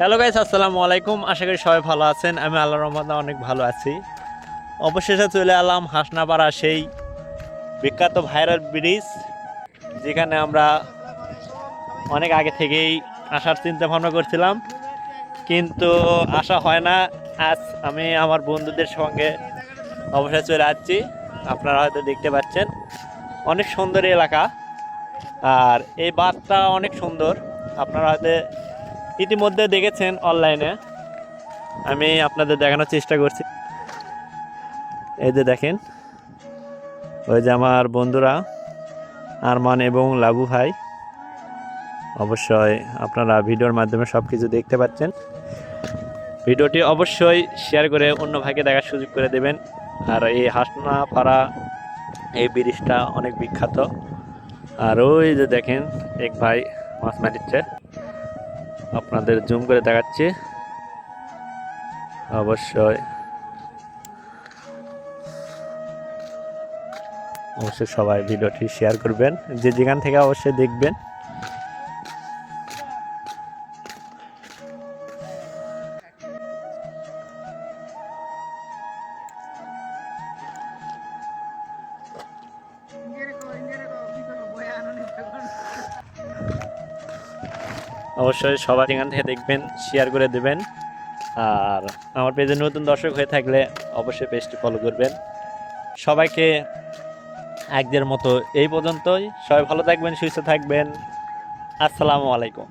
Hello guys আসসালামু আলাইকুম। আশা করি সবাই ভালো আছেন। আমি আল্লাহ রহমতে অনেক ভালো আছি। অবশেষে চলে এলাম হাসনাপাড়া সেই বিখ্যাত ভাইরাল ব্রিজ, যেখানে আমরা অনেক আগে থেকেই আসার চিন্তা ভাবনা করছিলাম। কিন্তু আসা হয় না, আজ আমি আমার বন্ধুদের সঙ্গে অবশ্যই চলে আসছি। আপনারা হয়তো দেখতে পাচ্ছেন, অনেক সুন্দর এলাকা। আর এই বাসটা অনেক সুন্দর। আপনারা হয়তো ইতিমধ্যে দেখেছেন অনলাইনে। আমি আপনাদের দেখানোর চেষ্টা করছি। এই যে দেখেন, ওই যে আমার বন্ধুরা আরমান এবং লাবু ভাই, অবশ্যই আপনারা ভিডিওর মাধ্যমে সব কিছু দেখতে পাচ্ছেন। ভিডিওটি অবশ্যই শেয়ার করে অন্য ভাইকে দেখার সুযোগ করে দেবেন। আর এই হাসনা পাড়া এই ব্রিজটা অনেক বিখ্যাত। আর ওই যে দেখেন, এক ভাই মাছ মারিচ্ছে। আপনাদের জুম করে দেখাচ্ছি। অবশ্যই। অবশ্যই সবাই ভিডিওটি শেয়ার করবেন। যে যেখান থেকে অবশ্যই দেখবেন। অবশ্যই সবাই এখান থেকে দেখবেন শেয়ার করে দেবেন। আর আমার পেজে নতুন দর্শক হয়ে থাকলে অবশ্যই পেজটি ফলো করবেন। সবাইকে একদের মতো এই পর্যন্তই। সবাই ভালো থাকবেন, সুস্থ থাকবেন। আসসালামু আলাইকুম।